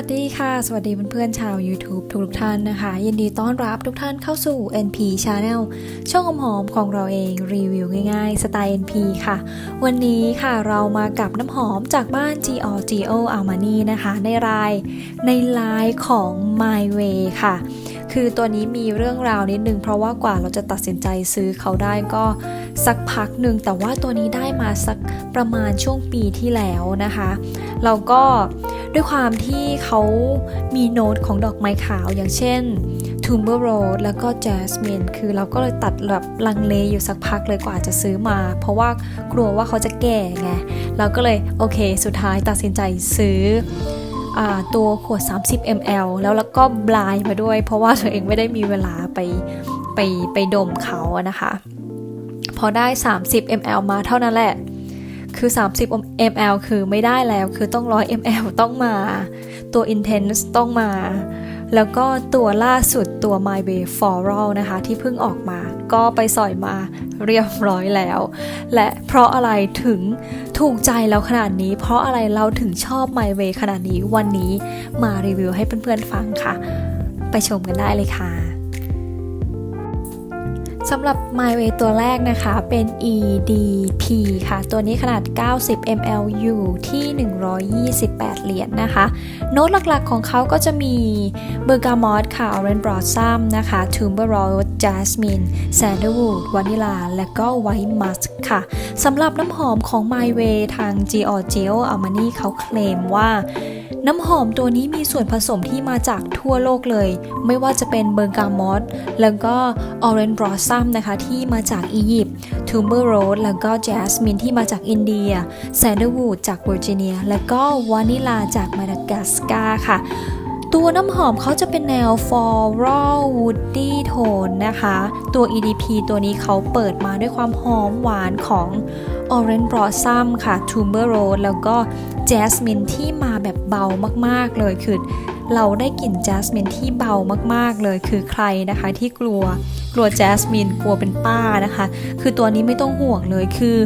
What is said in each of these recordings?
ัสดีค่ะ สวัสดีเพื่อนๆชาว YouTube ทุกท่านนะคะ ยินดีต้อนรับทุกท่านเข้าสู่ NP Channel ช่องหอมของเราเองรีวิวง่ายๆ สไตล์ NP ค่ะ วันนี้ค่ะเรามากับน้ำหอมจากบ้าน Giorgio Armani นะคะ ในรายในไลน์ของ My Way ค่ะ คือตัวนี้มีเรื่องราวนิดนึง เพราะว่ากว่าเราจะตัดสินใจซื้อเขาได้ก็สักพักหนึ่งแต่ว่าตัวนี้ได้มาสักประมาณช่วงปีที่แล้วนะคะ เราก็ด้วยความที่เขามีโน้ตของดอกไม้ขาวอย่างเช่น t u m b e r Rose แล้วก็ Jasmine คือเราก็เลยตัดแบบลังเลอยู่สักพักเลยกว่าจะซื้อมา เพราะว่ากลัวว่าเขาจะแก่ไงเราก็เลยโอเค สุดท้ายตัดสินใจซื้ออตัวขวด 30 ml แล้วแล้วก็บลายมาด้วย เพราะว่าตัวเองไม่ได้มีเวลาไปไปไปดมเขาอะนะคะ พอได้ 30 ml มาเท่านั้นแหละ คือ 30 ml คือไม่ได้แล้วคือต้อง 100 ml ต้องมา ตัว intense ต้องมา แล้วก็ตัวล่าสุดตัว My Way Floral นะคะ ที่เพิ่งออกมา ก็ไปสอยมาเรียบร้อยแล้ว และเพราะอะไรถึงถูกใจเราขนาดนี้ เพราะอะไรเราถึงชอบ My Way ขนาดนี้วันนี้มารีวิวให้เพื่อนๆฟังค่ะ ไปชมกันได้เลยค่ะสำหรับ My Way ตัวแรกนะคะ เป็น e d P ค่ะ ตัวนี้ขนาด 90 ml อยู่ที่ 128 เหรียญนนะคะ โน้ตหลักๆของเขาก็จะมีเบอร์กามอสค่ะออเรนบลอสซัมนะคะ Tuberose Jasmine Sandalwood Vanilla และก็ไวท์มัสค่ะสำหรับน้ำหอมของ My Way ทาง g e o r g i o Armani เขาเคลมว่า น้ำหอมตัวนี้มีส่วนผสมที่มาจากทั่วโลกเลย ไม่ว่าจะเป็นเบอร์กามอสแล้วก็ออเรนบรอสซัมนะคะที่มาจากอียิปต์ทูเบอร์โรสแล้วก็แจสมินที่มาจากอินเดียแซนด์วูดจากเวอร์จิเนีย และก็วานิลาจากมาดากัสการ์ค่ะ ตัวน้ำหอมเขาจะเป็นแนว floral woody tone นะคะ ตัว EDP ตัวนี้เขาเปิดมาด้วยความหอมหวานของ Orange Blossom ค่ะ Tuber Rose แล้วก็ Jasmine ที่มาแบบเบามากๆเลยคือเราได้กลิ่น Jasmine ที่เบามากๆเลยคือใครนะคะที่กลัวกลัว Jasmine กลัวเป็นป้านะคะ คือตัวนี้ไม่ต้องห่วงเลยคือ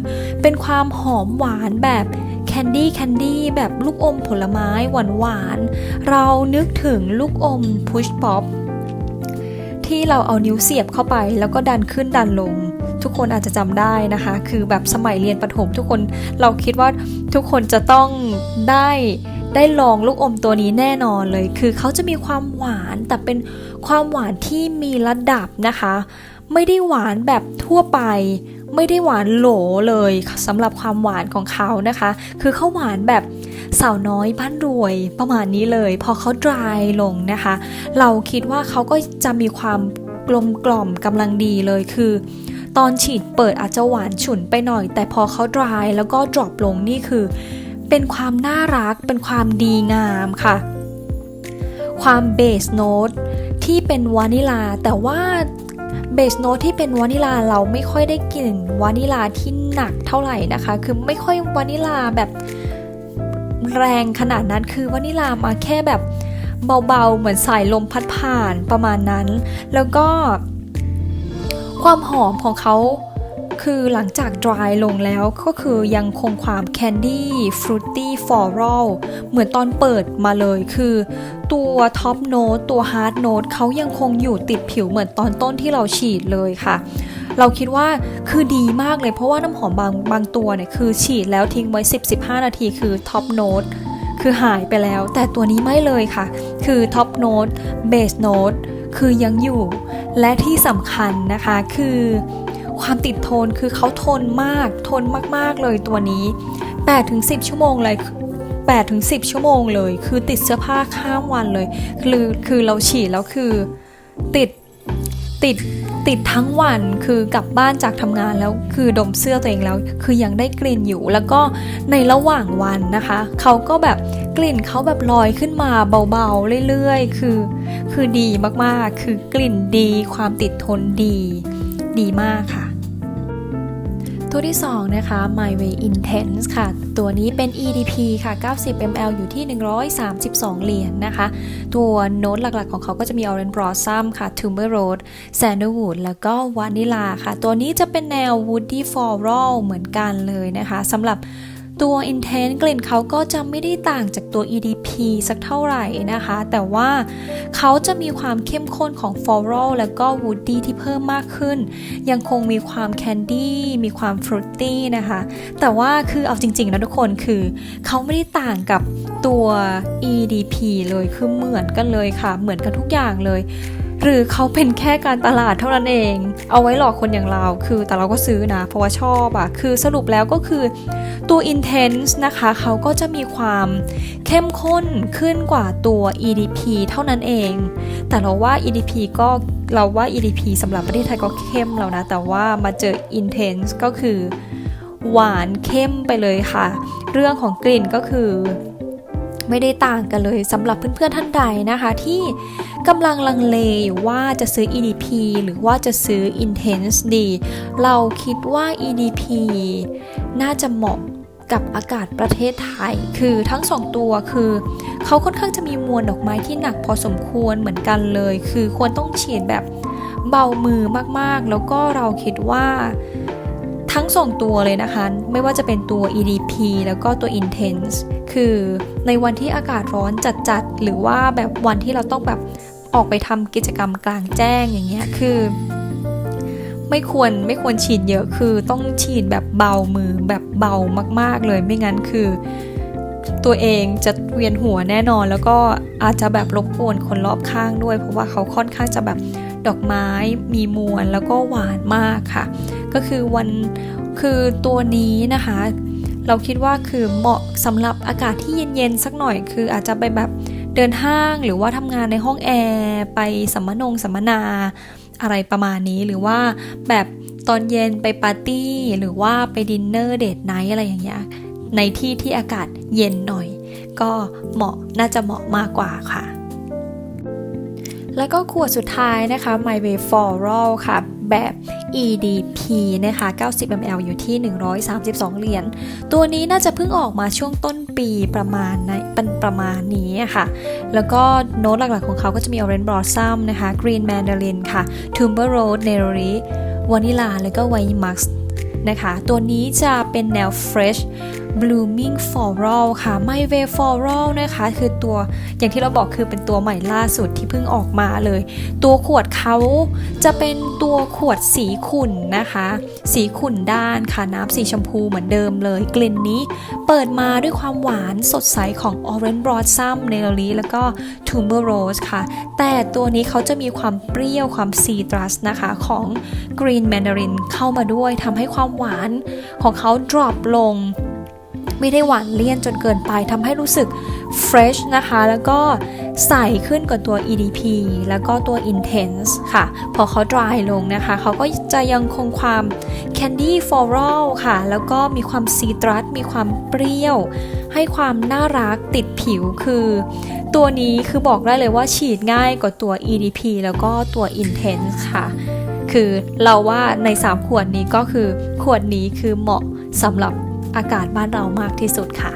เป็นความหอมหวานแบบ นดี้แคนดี้แบบลูกอมผลไม้หวานหวานๆ เรานึกถึงลูกอมพุชป๊อปที่เราเอานิ้วเสียบเข้าไปแล้วก็ดันขึ้นดันลง ทุกคนอาจจะจำได้นะคะ คือแบบสมัยเรียนประถมทุกคนเราคิดว่าทุกคนจะต้องได้ได้ลองลูกอมตัวนี้แน่นอนเลย คือเขาจะมีความหวานแต่เป็นความหวานที่มีระดับนะคะ ไม่ได้หวานแบบทั่วไป ไม่ได้หวานโหลเลยสำหรับความหวานของเขานะคะ คือเขาหวานแบบสาวน้อยบ้านรวยประมาณนี้เลย พอเขาดรายลงนะคะ เราคิดว่าเขาก็จะมีความกลมกล่อมกำลังดีเลยคือ ตอนฉีดเปิดอาจจะหวานฉุนไปหน่อย แต่พอเขาดรายแล้วก็ดรอปลงนี่คือ เป็นความน่ารักเป็นความดีงามค่ะ ความเบสโน้ตที่เป็นวานิลาแต่ว่า เบสโน้ตที่เป็นวานิลาเราไม่ค่อยได้กลิ่นวานิลาที่หนักเท่าไหร่นะคะ คือไม่ค่อยวานิลาแบบแรงขนาดนั้นคือวานิลามาแค่แบบเบาๆ เหมือนสายลมพัดผ่านประมาณนั้น แล้วก็ความหอมของเขา คือหลังจาก dry ลงแล้วก็คือยังคงความ candy fruity floral เหมือนตอนเปิดมาเลยคือ ตัว top note ตัว hard note เขายังคงอยู่ติดผิวเหมือนตอนต้นที่เราฉีดเลยค่ะเราคิดว่าคือดีมากเลยเพราะว่าน้ำหอมบางบางตัวเนี่ยคือฉีดแล้วทิ้งไว้ 10-15 นาทีคือ top note คือหายไปแล้ว แต่ตัวนี้ไม่เลยค่ะ คือ top note base note คือยังอยู่ และที่สำคัญนะคะคือ ความติดทนคือเขาทนมากทนมากๆเลยตัวนี้8-10 ชั่วโมงเลย8-10 ชั่วโมงเลย คือติดเสื้อผ้าข้ามวันเลย คือคือเราฉีดแล้วคือติดติดติดทั้งวันคือกลับบ้านจากทำงานแล้วคือดมเสื้อตัวเองแล้ว คือยังได้กลิ่นอยู่แล้วก็ในระหว่างวันนะคะเขาก็แบบกลิ่นเขาแบบลอยขึ้นมาเบาๆเรื่อยๆ คือ คือดีมากๆ คือกลิ่นดีความติดทนดี ดีมากค่ะ ตัวที่ 2 นะคะ My Way Intense ค่ะ ตัวนี้เป็น EDP ค่ะ 90 ml อยู่ที่ 132 เหรียญนนะคะ ตัวโน้ตหลักๆของเขาก็จะมี Orange Blossom ค่ะ Tumber Rose Sandalwood แล้วก็วานิลาค่ะ ตัวนี้จะเป็นแนว Woody Floral เหมือนกันเลยนะคะสำหรับ ตัว Intense กลิ่นเขาก็จะไม่ได้ต่างจากตัว EDP สักเท่าไหร่นะคะ แต่ว่าเขาจะมีความเข้มข้นของ Floral แล้วก็ Woody ที่เพิ่มมากขึ้น ยังคงมีความ Candy มีความ Fruity นะคะ แต่ว่าคือเอาจริงๆนะทุกคนคือ เขาไม่ได้ต่างกับตัว EDP เลยคือเหมือนกันเลยค่ะ เหมือนกันทุกอย่างเลยหรือเขาเป็นแค่การตลาดเท่านั้นเอง เอาไว้หลอกคนอย่างเรา คือแต่เราก็ซื้อนะ เพราะว่าชอบอะคือสรุปแล้วก็คือ ตัว Intense นะคะเขาก็จะมีความเข้มข้นขึ้นกว่าตัว EDP เท่านั้นเอง แต่เราว่า EDP ก็เราว่า EDP สำหรับประเทศไทยก็เข้มแล้วนะ แต่ว่ามาเจอ Intense ก็คือหวานเข้มไปเลยค่ะ เรื่องของกลิ่นก็คือไม่ได้ต่างกันเลยสำหรับเพื่อนๆท่านใดนะคะ ที่กำลังลังเลอยู่ว่าจะซื้อ EDP หรือว่าจะซื้อ Intense ดี เราคิดว่า EDP น่าจะเหมาะ กับอากาศประเทศไทย คือทั้งสองตัวคือเขาค่อนข้างจะมีมวลดอกไม้ที่หนักพอสมควรเหมือนกันเลย คือควรต้องฉีดแบบเบามือมากๆ แล้วก็เราคิดว่าทั้งสองตัวเลยนะคะ ไม่ว่าจะเป็นตัว EDP แล้วก็ตัว Intense คือในวันที่อากาศร้อนจัดๆ หรือว่าแบบวันที่เราต้องแบบออกไปทำกิจกรรมกลางแจ้งอย่างเงี้ย คือ ไม่ควรไม่ควรฉีดเยอะคือต้องฉีดแบบเบามือแบบเบามาก ๆ เลยไม่งั้นคือ ตัวเองจะเวียนหัวแน่นอน แล้วก็อาจจะแบบรบกวนคนรอบข้างด้วย เพราะว่าเขาค่อนข้างจะแบบดอกไม้มีมวลแล้วก็หวานมากค่ะ ก็คือวันคือตัวนี้นะคะ เราคิดว่าคือเหมาะสำหรับอากาศที่เย็นๆสักหน่อยคืออาจจะไปแบบเดินห้างหรือว่าทำงานในห้องแอร์ไปสัมมนงสัมมนา อะไรประมาณนี้หรือว่าแบบตอนเย็นไปปาร์ตี้ หรือว่าไปดินเนอร์เดทไนท์อะไรอย่างเงี้ยในที่ที่อากาศเย็นหน่อย ก็เหมาะน่าจะเหมาะมากกว่าค่ะ แล้วก็ขวดสุดท้ายนะคะ My Way Floral ค่ะ แบบ EDP นะคะ 90 ml อยู่ที่ 132 เหรียญ ตัวนี้น่าจะเพิ่งออกมาช่วงต้นปีประมาณในเป็นประมาณนี้ค่ะ แล้วก็โน้ตหลักๆของเขาก็จะมี Orange Blossom นะคะ Green Mandarin ค่ะ Tumber Road n e r i Vanilla แล้วก็ White Musk นะคะ ตัวนี้จะเป็นแนว Fresh Blooming Floral ค่ะ My Way Floral นะคะ คือตัวอย่างที่เราบอกคือเป็นตัวใหม่ล่าสุดที่เพิ่งออกมาเลย ตัวขวดเขาจะเป็นตัวขวดสีขุ่นนะคะ สีขุ่นด้านค่ะ น้ำสีชมพูเหมือนเดิมเลย กลิ่นนี้เปิดมาด้วยความหวานสดใสของ Orange Blossom n e r i แล้วก็ Tumber Rose ค่ะ แต่ตัวนี้เขาจะมีความเปรี้ยวความซีตรัสนะคะของ Green Mandarin เข้ามาด้วยทำให้ความหวานของเขา drop ลง ไม่ได้หวานเลี่ยนจนเกินไปทำให้รู้สึก fresh นะคะ แล้วก็ใสขึ้นกว่าตัว EDP แล้วก็ตัว Intense ค่ะ พอเขา dry ลงนะคะ เขาก็จะยังคงความ candy floral ค่ะ แล้วก็มีความ citrus มีความเปรี้ยว ให้ความน่ารักติดผิวคือ ตัวนี้คือบอกได้เลยว่าฉีดง่ายกว่าตัว EDP แล้วก็ตัว Intense ค่ะ คือเราว่าใน 3 ขวดนี้ก็คือขวดนี้คือเหมาะสำหรับ อากาศบ้านเรามากที่สุดค่ะ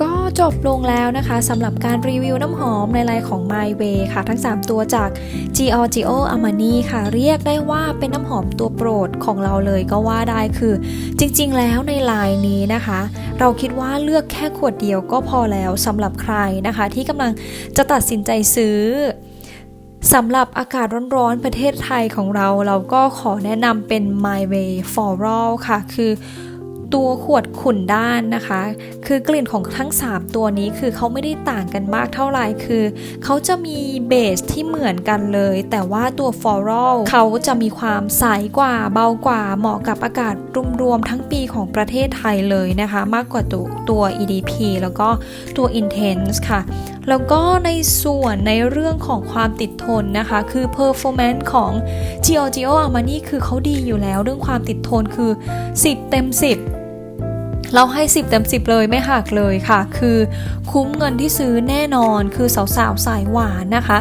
ก็จบลงแล้วนะคะสำหรับการรีวิวน้ำหอมในไลน์ของ My Way ค่ะ ทั้ง 3 ตัวจาก Giorgio Armani ค่ะ เรียกได้ว่าเป็นน้ำหอมตัวโปรดของเราเลยก็ว่าได้คือ จริง ๆ แล้วในไลน์นี้นะคะ เราคิดว่าเลือกแค่ขวดเดียวก็พอแล้วสำหรับใครนะคะ ที่กำลังจะตัดสินใจซื้อ สำหรับอากาศร้อนๆ ประเทศไทยของเรา เราก็ขอแนะนำเป็น My Way Floral ค่ะ คือตัวขวดขุ่นด้านนะคะ คือกลิ่นของทั้ง 3 ตัวนี้คือเขาไม่ได้ต่างกันมากเท่าไหร่คือเขาจะมีเบส ที่เหมือนกันเลย แต่ว่าตัว Floral เขาจะมีความใสกว่าเบากว่าเหมาะกับอากาศรวมๆทั้งปีของประเทศไทยเลยนะคะ มากกว่าตัวตัว EDP แล้วก็ตัว Intense ค่ะแล้วก็ในส่วนในเรื่องของความติดทนนะคะ คือ performance ของ Giorgio Armani คือเขาดีอยู่แล้ว เรื่องความติดทนคือ 10 เต็ม 10 เราให้ 10 เต็ม 10 เลยไม่หักเลยค่ะ คือคุ้มเงินที่ซื้อแน่นอนคือสาวๆสายหวานนะคะ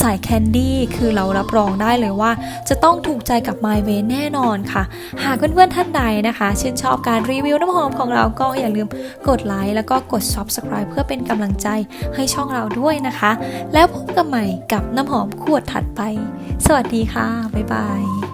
สายแคนดี้คือเรารับรองได้เลยว่า จะต้องถูกใจกับ My Way แน่นอนค่ะ หากเพื่อนๆท่านใดนะคะ ชื่นชอบการรีวิวน้ำหอมของเราก็อย่าลืมกดไลค์แล้วก็กด Subscribe เพื่อเป็นกำลังใจให้ช่องเราด้วยนะคะ แล้วพบกันใหม่กับน้ำหอมขวดถัดไป สวัสดีค่ะ บ๊ายบาย